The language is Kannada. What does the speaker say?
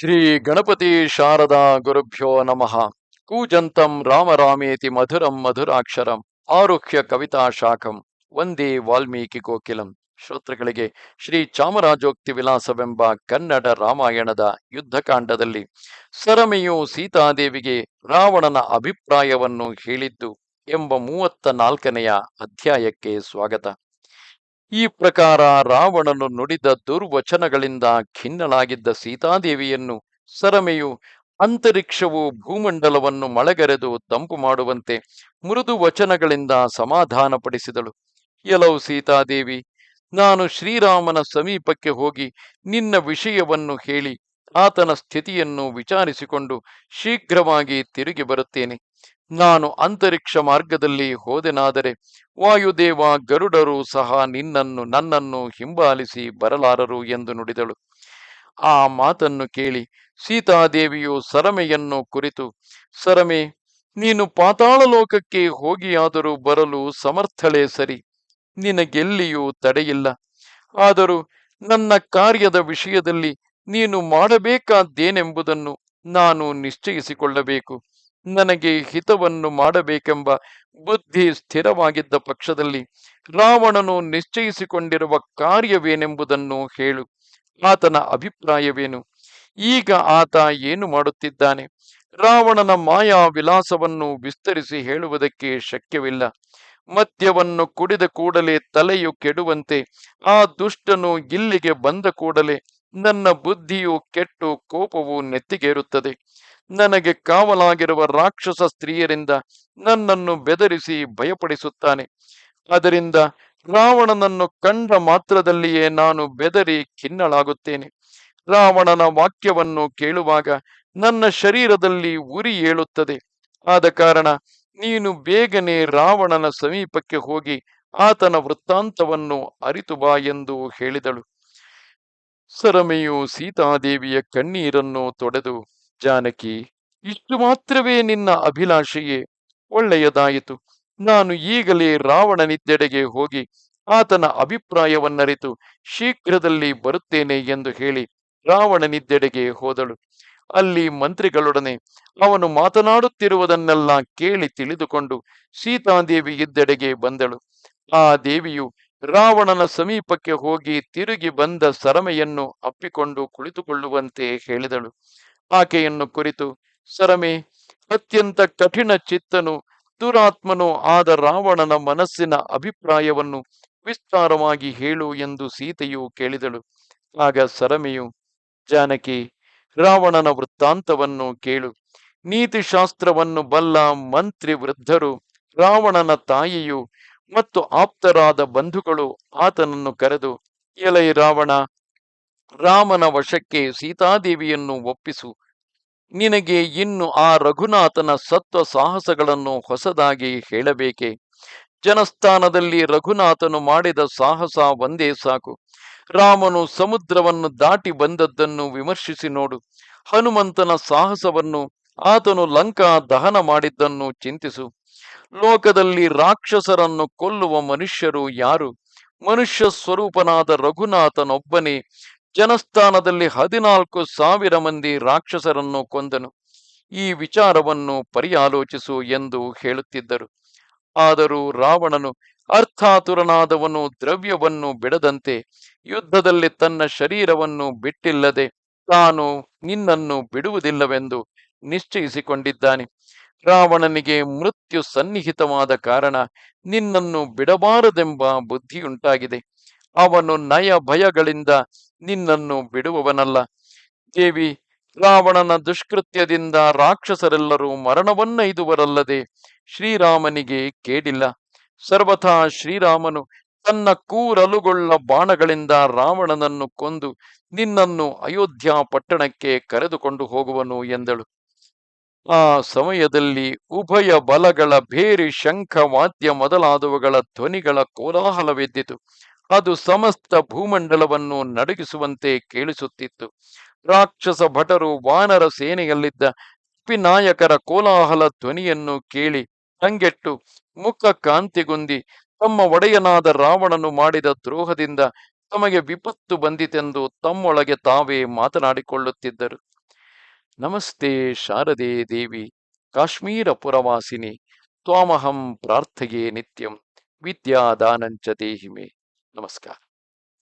ಶ್ರೀ ಗಣಪತಿ ಶಾರದಾ ಗುರುಭ್ಯೋ ನಮಃ. ಕೂಜಂತಂ ರಾಮರಾಮೇತಿ ಮಧುರಂ ಮಧುರಾಕ್ಷರಂ. ಆರುಹ್ಯ ಕವಿತಾ ಶಾಖಂ. ವಂದೇ ವಾಲ್ಮೀಕಿ ಕೋಕಿಲಂ. ಶ್ರೋತೃಗಳಿಗೆ ಶ್ರೀ ಚಾಮರಾಜೋಕ್ತಿ ವಿಲಾಸವೆಂಬ ಕನ್ನಡ ರಾಮಾಯಣದ ಯುದ್ಧಕಾಂಡದಲ್ಲಿ ಸರಮೆಯು ಸೀತಾದೇವಿಗೆ ರಾವಣನ ಅಭಿಪ್ರಾಯವನ್ನು ಹೇಳಿದ್ದು ಎಂಬ ಮೂವತ್ತ ನಾಲ್ಕನೆಯ ಅಧ್ಯಾಯಕ್ಕೆ ಸ್ವಾಗತ. ಈ ಪ್ರಕಾರ ರಾವಣನು ನುಡಿದ ದುರ್ವಚನಗಳಿಂದ ಖಿನ್ನಳಾಗಿದ್ದ ಸೀತಾದೇವಿಯನ್ನು, ಸರಮೆಯು ಅಂತರಿಕ್ಷವು ಭೂಮಂಡಲವನ್ನು ಮಳೆಗರೆದು ತಂಪು ಮಾಡುವಂತೆ ಮೃದು ವಚನಗಳಿಂದ ಸಮಾಧಾನಪಡಿಸಿದಳು. ಎಲವು ಸೀತಾದೇವಿ, ನಾನು ಶ್ರೀರಾಮನ ಸಮೀಪಕ್ಕೆ ಹೋಗಿ ನಿನ್ನ ವಿಷಯವನ್ನು ಹೇಳಿ, ಆತನ ಸ್ಥಿತಿಯನ್ನು ವಿಚಾರಿಸಿಕೊಂಡು ಶೀಘ್ರವಾಗಿ ತಿರುಗಿ ಬರುತ್ತೇನೆ. ನಾನು ಅಂತರಿಕ್ಷ ಮಾರ್ಗದಲ್ಲಿ ಹೋದೆನಾದರೆ ವಾಯುದೇವ ಗರುಡರು ಸಹ ನಿನ್ನನ್ನು, ನನ್ನನ್ನು ಹಿಂಬಾಲಿಸಿ ಬರಲಾರರು ಎಂದು ನುಡಿದಳು. ಆ ಮಾತನ್ನು ಕೇಳಿ ಸೀತಾದೇವಿಯು ಸರಮೆಯನ್ನು ಕುರಿತು, ಸರಮೆ, ನೀನು ಪಾತಾಳ ಲೋಕಕ್ಕೆ ಹೋಗಿಯಾದರೂ ಬರಲು ಸಮರ್ಥಳೆ ಸರಿ, ನಿನಗೆಲ್ಲಿಯೂ ತಡೆಯಿಲ್ಲ. ಆದರೂ ನನ್ನ ಕಾರ್ಯದ ವಿಷಯದಲ್ಲಿ ನೀನು ಮಾಡಬೇಕಾದ್ದೇನೆಂಬುದನ್ನು ನಾನು ನಿಶ್ಚಯಿಸಿಕೊಳ್ಳಬೇಕು. ನನಗೆ ಹಿತವನ್ನು ಮಾಡಬೇಕೆಂಬ ಬುದ್ಧಿ ಸ್ಥಿರವಾಗಿದ್ದ ಪಕ್ಷದಲ್ಲಿ ರಾವಣನು ನಿಶ್ಚಯಿಸಿಕೊಂಡಿರುವ ಕಾರ್ಯವೇನೆಂಬುದನ್ನು ಹೇಳು. ಆತನ ಅಭಿಪ್ರಾಯವೇನು? ಈಗ ಆತ ಏನು ಮಾಡುತ್ತಿದ್ದಾನೆ? ರಾವಣನ ಮಾಯಾ ವಿಲಾಸವನ್ನು ವಿಸ್ತರಿಸಿ ಹೇಳುವುದಕ್ಕೆ ಶಕ್ಯವಿಲ್ಲ. ಮದ್ಯವನ್ನು ಕುಡಿದ ಕೂಡಲೇ ತಲೆಯು ಕೆಡುವಂತೆ ಆ ದುಷ್ಟನು ಇಲ್ಲಿಗೆ ಬಂದ ಕೂಡಲೇ ನನ್ನ ಬುದ್ಧಿಯು ಕೆಟ್ಟು ಕೋಪವು ನೆತ್ತಿಗೇರುತ್ತದೆ. ನನಗೆ ಕಾವಲಾಗಿರುವ ರಾಕ್ಷಸ ಸ್ತ್ರೀಯರಿಂದ ನನ್ನನ್ನು ಬೆದರಿಸಿ ಭಯಪಡಿಸುತ್ತಾನೆ. ಅದರಿಂದ ರಾವಣನನ್ನು ಕಂಡ ಮಾತ್ರದಲ್ಲಿಯೇ ನಾನು ಬೆದರಿ ಖಿನ್ನಳಾಗುತ್ತೇನೆ. ರಾವಣನ ವಾಕ್ಯವನ್ನು ಕೇಳುವಾಗ ನನ್ನ ಶರೀರದಲ್ಲಿ ಉರಿ ಏಳುತ್ತದೆ. ಆದ ಕಾರಣ ನೀನು ಬೇಗನೆ ರಾವಣನ ಸಮೀಪಕ್ಕೆ ಹೋಗಿ ಆತನ ವೃತ್ತಾಂತವನ್ನು ಅರಿತು ಬಾ ಎಂದು ಹೇಳಿದಳು. ಸರಮೆಯು ಸೀತಾದೇವಿಯ ಕಣ್ಣೀರನ್ನು ತೊಡೆದು ಜಾನಕಿ, ಇಷ್ಟು ಮಾತ್ರವೇ ನಿನ್ನ ಅಭಿಲಾಷೆಯೇ? ಒಳ್ಳೆಯದಾಯಿತು. ನಾನು ಈಗಲೇ ರಾವಣನಿದ್ದೆಡೆಗೆ ಹೋಗಿ ಆತನ ಅಭಿಪ್ರಾಯವನ್ನರಿತು. ಶೀಘ್ರದಲ್ಲಿ ಬರುತ್ತೇನೆ ಎಂದು ಹೇಳಿ ರಾವಣನಿದ್ದೆಡೆಗೆ ಹೋದಳು. ಅಲ್ಲಿ ಮಂತ್ರಿಗಳೊಡನೆ ಅವನು ಮಾತನಾಡುತ್ತಿರುವುದನ್ನೆಲ್ಲ ಕೇಳಿ ತಿಳಿದುಕೊಂಡು ಸೀತಾದೇವಿ ಇದ್ದೆಡೆಗೆ ಬಂದಳು. ಆ ದೇವಿಯು ರಾವಣನ ಸಮೀಪಕ್ಕೆ ಹೋಗಿ ತಿರುಗಿ ಬಂದ ಸರಮೆಯನ್ನು ಅಪ್ಪಿಕೊಂಡು ಕುಳಿತುಕೊಳ್ಳುವಂತೆ ಹೇಳಿದಳು. ಆಕೆಯನ್ನು ಕುರಿತು, ಸರಮೆ, ಅತ್ಯಂತ ಕಠಿಣ ಚಿತ್ತನು, ದುರಾತ್ಮನು ಆದ ರಾವಣನ ಮನಸ್ಸಿನ ಅಭಿಪ್ರಾಯವನ್ನು ವಿಸ್ತಾರವಾಗಿ ಹೇಳು ಎಂದು ಸೀತೆಯು ಕೇಳಿದಳು. ಆಗ ಸರಮೆಯು, ಜಾನಕಿ, ರಾವಣನ ವೃತ್ತಾಂತವನ್ನು ಕೇಳು. ನೀತಿಶಾಸ್ತ್ರವನ್ನು ಬಲ್ಲ ಮಂತ್ರಿ ವೃದ್ಧರು ರಾವಣನ ತಾಯಿಯು ಮತ್ತು ಆಪ್ತರಾದ ಬಂಧುಗಳು ಆತನನ್ನು ಕರೆದು, ಎಲೈ ರಾವಣ ರಾಮನ ವಶಕ್ಕೆ ಸೀತಾದೇವಿಯನ್ನು ಒಪ್ಪಿಸು. ನಿನಗೆ ಇನ್ನು ಆ ರಘುನಾಥನ ಸತ್ವ ಸಾಹಸಗಳನ್ನು ಹೊಸದಾಗಿ ಹೇಳಬೇಕೆ? ಜನಸ್ಥಾನದಲ್ಲಿ ರಘುನಾಥನು ಮಾಡಿದ ಸಾಹಸ ಒಂದೇ ಸಾಕು. ರಾಮನು ಸಮುದ್ರವನ್ನು ದಾಟಿ ಬಂದದ್ದನ್ನು ವಿಮರ್ಶಿಸಿ ನೋಡು. ಹನುಮಂತನ ಸಾಹಸವನ್ನು ಆತನು ಲಂಕಾ ದಹನ ಮಾಡಿದ್ದನ್ನು ಚಿಂತಿಸು. ಲೋಕದಲ್ಲಿ ರಾಕ್ಷಸರನ್ನು ಕೊಲ್ಲುವ ಮನುಷ್ಯರು ಯಾರು? ಮನುಷ್ಯ ಸ್ವರೂಪನಾದ ರಘುನಾಥನೊಬ್ಬನೇ ಜನಸ್ಥಾನದಲ್ಲಿ ಹದಿನಾಲ್ಕು ಸಾವಿರ ಮಂದಿ ರಾಕ್ಷಸರನ್ನು ಕೊಂದನು. ಈ ವಿಚಾರವನ್ನು ಪರಿಯಾಲೋಚಿಸು ಎಂದು ಹೇಳುತ್ತಿದ್ದರು. ಆದರೂ ರಾವಣನು, ಅರ್ಥಾತುರನಾದವನು ದ್ರವ್ಯವನ್ನು ಬಿಡದಂತೆ, ಯುದ್ಧದಲ್ಲಿ ತನ್ನ ಶರೀರವನ್ನು ಬಿಟ್ಟಿಲ್ಲದೆ ತಾನು ನಿನ್ನನ್ನು ಬಿಡುವುದಿಲ್ಲವೆಂದು ನಿಶ್ಚಯಿಸಿಕೊಂಡಿದ್ದಾನೆ. ರಾವಣನಿಗೆ ಮೃತ್ಯು ಸನ್ನಿಹಿತವಾದ ಕಾರಣ ನಿನ್ನನ್ನು ಬಿಡಬಾರದೆಂಬ ಬುದ್ಧಿಯುಂಟಾಗಿದೆ. ಅವನು ನಯ ಭಯಗಳಿಂದ ನಿನ್ನನ್ನು ಬಿಡುವವನಲ್ಲ. ದೇವಿ, ರಾವಣನ ದುಷ್ಕೃತ್ಯದಿಂದ ರಾಕ್ಷಸರೆಲ್ಲರೂ ಮರಣವನ್ನೈದುವರಲ್ಲದೆ ಶ್ರೀರಾಮನಿಗೆ ಕೇಡಿಲ್ಲ. ಸರ್ವಥಾ ಶ್ರೀರಾಮನು ತನ್ನ ಕೂರಲುಗೊಳ್ಳ ಬಾಣಗಳಿಂದ ರಾವಣನನ್ನು ಕೊಂದು ನಿನ್ನನ್ನು ಅಯೋಧ್ಯ ಪಟ್ಟಣಕ್ಕೆ ಕರೆದುಕೊಂಡು ಹೋಗುವನು ಎಂದಳು. ಆ ಸಮಯದಲ್ಲಿ ಉಭಯ ಬಲಗಳ ಭೇರಿ ಶಂಖ ವಾದ್ಯ ಮೊದಲಾದವುಗಳ ಧ್ವನಿಗಳ ಕೋಲಾಹಲವೆದ್ದಿತು. ಅದು ಸಮಸ್ತ ಭೂಮಂಡಲವನ್ನು ನಡುಗಿಸುವಂತೆ ಕೇಳಿಸುತ್ತಿತ್ತು. ರಾಕ್ಷಸ ಭಟರು ವಾನರ ಸೇನೆಯಲ್ಲಿದ್ದ ಪಿನಾಯಕರ ಕೋಲಾಹಲ ಧ್ವನಿಯನ್ನು ಕೇಳಿ ಕಂಗೆಟ್ಟು ಮುಖ ಕಾಂತಿಗುಂದಿ ತಮ್ಮ ಒಡೆಯನಾದ ರಾವಣನು ಮಾಡಿದ ದ್ರೋಹದಿಂದ ತಮಗೆ ವಿಪತ್ತು ಬಂದಿತೆಂದು ತಮ್ಮೊಳಗೆ ತಾವೇ ಮಾತನಾಡಿಕೊಳ್ಳುತ್ತಿದ್ದರು. ನಮಸ್ತೆ ಶಾರದೆ ದೇವಿ, ಕಾಶ್ಮೀರ ಪುರವಾಸಿನಿ, ತ್ವಾಮಹಂ ಪ್ರಾರ್ಥೆಯೇ ನಿತ್ಯಂ, ವಿದ್ಯಾದಾನಂಚ ದೇಹಿ नमस्कार